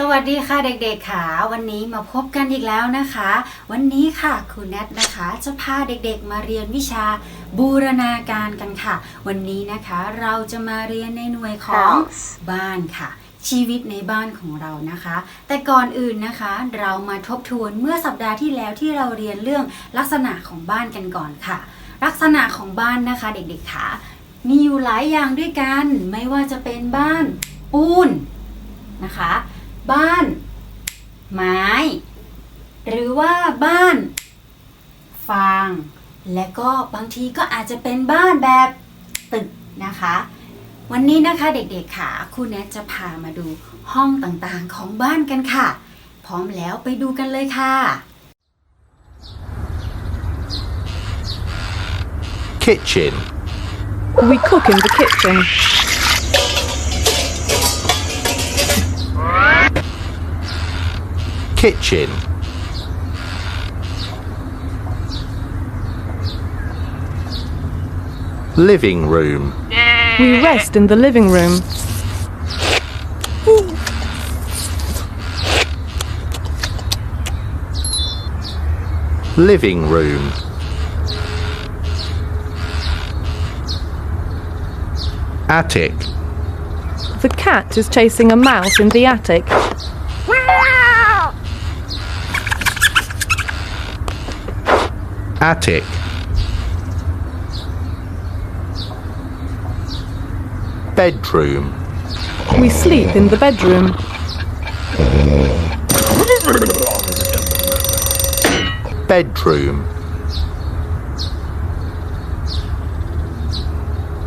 สวัสดีค่ะเด็กๆค่ะ วันนี้มาพบกันอีกแล้วนะคะ วันนี้ค่ะครูแนทนะคะจะพาเด็กๆมาเรียนวิชาบูรณาการกันค่ะ วันนี้นะคะเราจะมาเรียนในหน่วยของ House บ้านค่ะ ชีวิตในบ้านของเรานะคะ แต่ก่อนอื่นนะคะ เรามาทบทวนเมื่อสัปดาห์ที่แล้วที่เราเรียนเรื่องลักษณะของบ้านกันก่อนค่ะ ลักษณะของบ้านนะคะเด็กๆค่ะ มีอยู่หลายอย่างด้วยกัน ไม่ว่าจะเป็นบ้านปูนนะคะ บ้าน ไม้ หรือว่าบ้าน ฟาง และก็บางทีก็อาจจะเป็นบ้านแบบตึกนะคะ วันนี้นะคะเด็กๆค่ะครูแนทจะพามาดูห้องต่างๆของบ้านกันค่ะ พร้อมแล้วไปดูกันเลยค่ะ Kitchen. We cook in the kitchen. Kitchen. Living room. We rest in the living room. Living room. Attic. The cat is chasing a mouse in the attic. Attic. Bedroom. We sleep in the bedroom. Bedroom.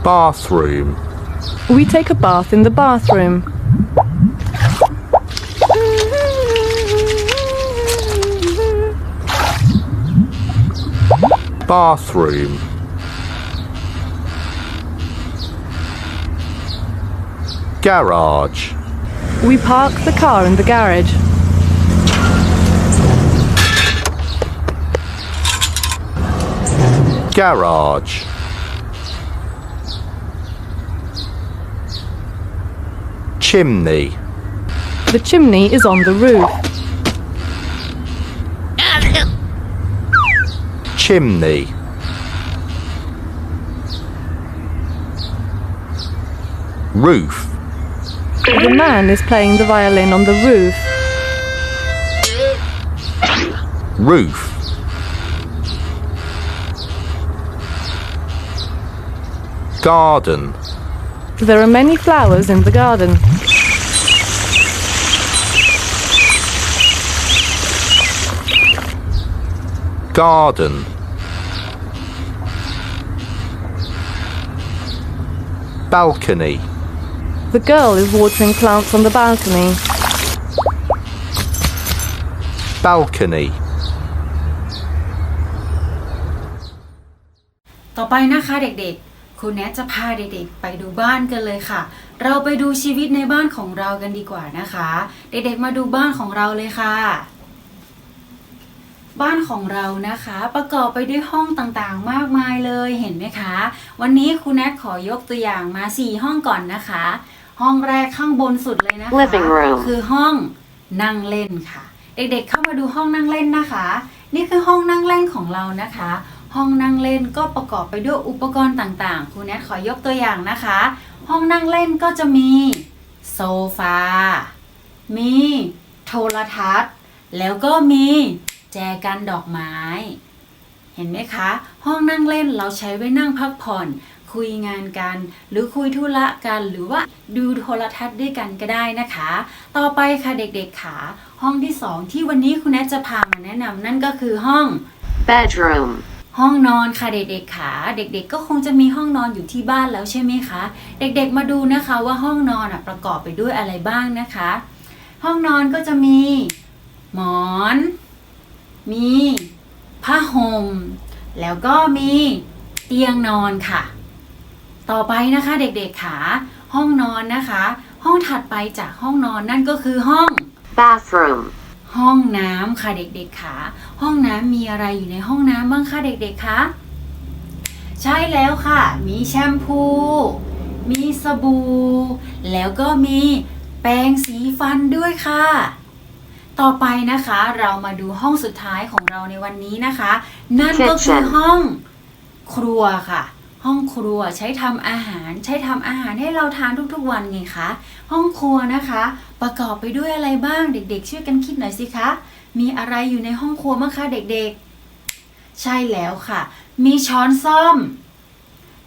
Bathroom. We take a bath in the bathroom. Bathroom. Garage. We park the car in the garage. Garage. Chimney. The chimney is on the roof. Chimney. Roof. The man is playing the violin on the roof. Roof. Garden. There are many flowers in the garden. Garden. Balcony. The girl is watering plants on the balcony. Balcony. ต่อไปนะคะเด็กๆ ครูแนทจะพาเด็กๆไปดูบ้านกันเลยค่ะ เราไปดูชีวิตในบ้านของเรากันดีกว่านะคะ เด็กๆมาดูบ้านของเราเลยค่ะ บ้านของเรานะคะ ประกอบไปด้วยห้องต่างๆ มากมายเลยเห็นไหมคะ วันนี้ครูแนทขอยกตัวอย่างมา 4 ห้องก่อนนะคะ ห้องแรกข้างบนสุดเลยนะคะ Living room คือห้องนั่งเล่นค่ะ เด็กๆเข้ามาดูห้องนั่งเล่นนะคะ นี่คือห้องนั่งเล่นของเรานะคะ ห้องนั่งเล่นก็ประกอบไปด้วยอุปกรณ์ต่างๆ ครูแนทขอยกตัวอย่างนะคะ ห้องนั่งเล่นก็จะมีโซฟา มีโทรทัศน์ แล้วก็มีแจกันดอกไม้ เห็นไหมคะ ห้องนั่งเล่นเราใช้ไว้นั่งพักผ่อน คุยงานกัน หรือคุยธุระกัน หรือว่าดูโทรทัศน์ด้วยกันก็ได้นะคะ ต่อไปค่ะเด็กๆขาห้องที่สองที่วันนี้คุณแนทจะพามาแนะนำนั่นก็คือห้อง bedroom, ห้องนอนค่ะเด็กๆขาเด็กๆ ก็คงจะมีห้องนอนอยู่ที่บ้านแล้วใช่ไหมคะ เด็กๆมาดูนะคะว่าห้องนอนอประกอบไปด้วยอะไรบ้างนะคะ ห้องนอนก็จะมี หมอน มีผ้าห่มแล้วก็มีเตียงนอนค่ะ ต่อไปนะคะเด็กๆขาห้องนอนนะคะ ห้องถัดไปจากห้องนอนนั่นก็คือห้อง bathroom, ห้องน้ำค่ะเด็กๆค่ะห้องน้ำมีอะไรอยู่ในห้องน้ำบ้างคะเด็กๆคะใช่แล้วค่ะ มีแชมพู มีสบู่ แล้วก็มีแปรงสีฟันด้วยค่ะ ต่อไปนะคะเรามาดูห้องสุดท้ายของเราในวันนี้นะคะ นั่นก็คือ Kitchen ห้องครัวค่ะ ห้องครัวใช้ทำอาหาร ใช้ทำอาหารให้เราทานทุกๆวันไงคะห้องครัวนะคะ ประกอบไปด้วยอะไรบ้างเด็กๆ ช่วยกันคิดหน่อยสิคะมีอะไรอยู่ในห้องครัวบ้างคะเด็กๆ ใช่แล้วค่ะ มีช้อนซ่อม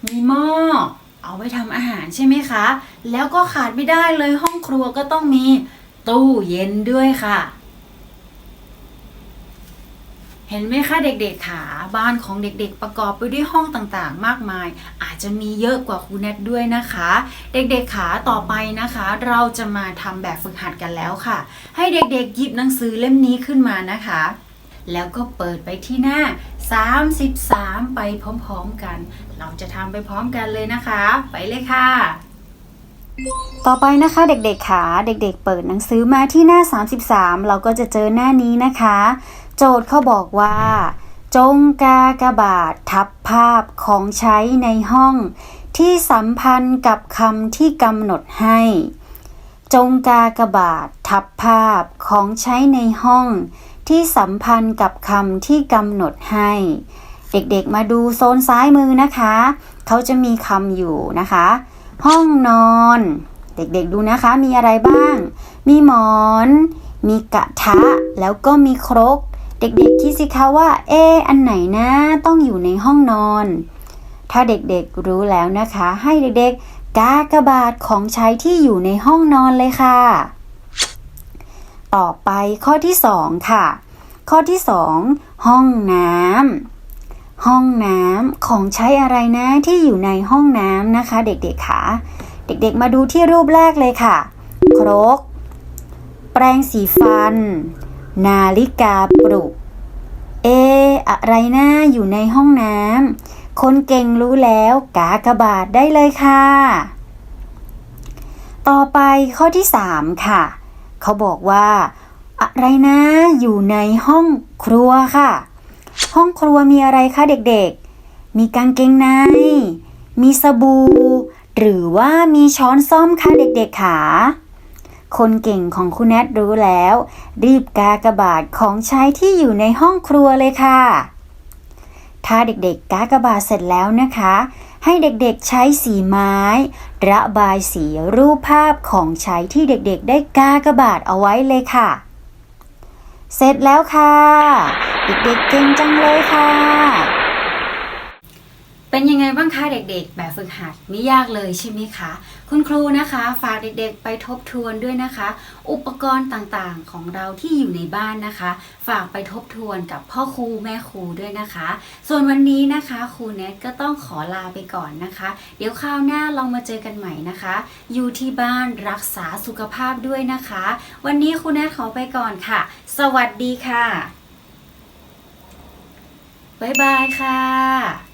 มีหม้อเอาไว้ทำอาหารใช่ไหมคะ แล้วก็ขาดไม่ได้เลยห้องครัวก็ต้องมีตู้เย็นด้วยค่ะ เห็นไหมคะเด็กๆขาบ้านของเด็กๆ ประกอบไปด้วยห้องต่างๆ มากมาย อาจจะมีเยอะกว่าครูแนทด้วยนะคะ เด็กๆขาต่อไปนะคะ เราจะมาทำแบบฝึกหัดกันแล้วค่ะ ให้เด็กๆหยิบหนังสือเล่มนี้ขึ้นมานะคะ แล้วก็เปิดไปที่หน้า 33 ไปพร้อมๆกัน เราจะทำไปพร้อมกันเลยนะคะ ไปเลยค่ะต่อไปนะคะเด็กๆค่ะเด็กๆเปิดหนังสือมาที่หน้า 33 เราก็จะเจอหน้านี้นะคะ โจทย์เขาบอกว่า จงกากบาททับภาพของใช้ในห้องที่สัมพันธ์กับคำที่กำหนดให้ จงกากบาททับภาพของใช้ในห้องที่สัมพันธ์กับคำที่กำหนดให้ เด็กๆมาดูโซนซ้ายมือนะคะ เขาจะมีคำอยู่นะคะ ห้องนอน เด็กๆดูนะคะมีอะไรบ้าง มีหมอน มีกระทะ แล้วก็มีครก เด็กๆคิดสิคะว่า เอออันไหนนะ ต้องอยู่ในห้องนอน ถ้าเด็กๆรู้แล้วนะคะ ให้เด็กๆ กากระบาทของใช้ที่อยู่ในห้องนอนเลยค่ะ ต่อไปข้อที่สองค่ะ ข้อที่สองห้องน้ำห้องน้ำของใช้อะไรนะที่อยู่ในห้องน้ำนะคะ เด็กๆค่ะเด็กๆ มาดูที่รูปแรกเลยค่ะ ครก แปรงสีฟัน นาฬิกาปลุก เอะอะไรนะ อยู่ในห้องน้ำ คนเก่งรู้แล้วกากบาทได้เลยค่ะ ต่อไปข้อที่3ค่ะ เขาบอกว่า อะไรนะ อยู่ในห้องครัวค่ะ ห้องครัวมีอะไรคะเด็กๆ มีกางเกงใน มีสบู่ หรือว่ามีช้อนซ่อมคะเด็กๆขา คนเก่งของคุณแนทรู้แล้ว รีบกากบาทของใช้ที่อยู่ในห้องครัวเลยค่ะ ถ้าเด็กๆกากบาทเสร็จแล้วนะคะ ให้เด็กๆใช้สีไม้ ระบายสีรูปภาพของใช้ที่เด็กๆ ได้กากบาทเอาไว้เลยค่ะ เสร็จแล้วค่ะ เด็กๆเก่งจังเลยค่ะ เป็นยังไงบ้างคะเด็กๆ แบบฝึกหัดไม่ยากเลยใช่ไหมคะ คุณครูนะคะฝากเด็กๆ ไปทบทวนด้วยนะคะ อุปกรณ์ต่างๆของเราที่อยู่ในบ้านนะคะ ฝากไปทบทวนกับพ่อครูแม่ครูด้วยนะคะ ส่วนวันนี้นะคะครูเน็ก็ต้องขอลาไปก่อนนะคะ เดี๋ยวคราวหน้าเรามาเจอกันใหม่นะคะ อยู่ที่บ้านรักษาสุขภาพด้วยนะคะ วันนี้ครูเน็ขอไปก่อนค่ะ สวัสดีค่ะบ๊ายบายค่ะ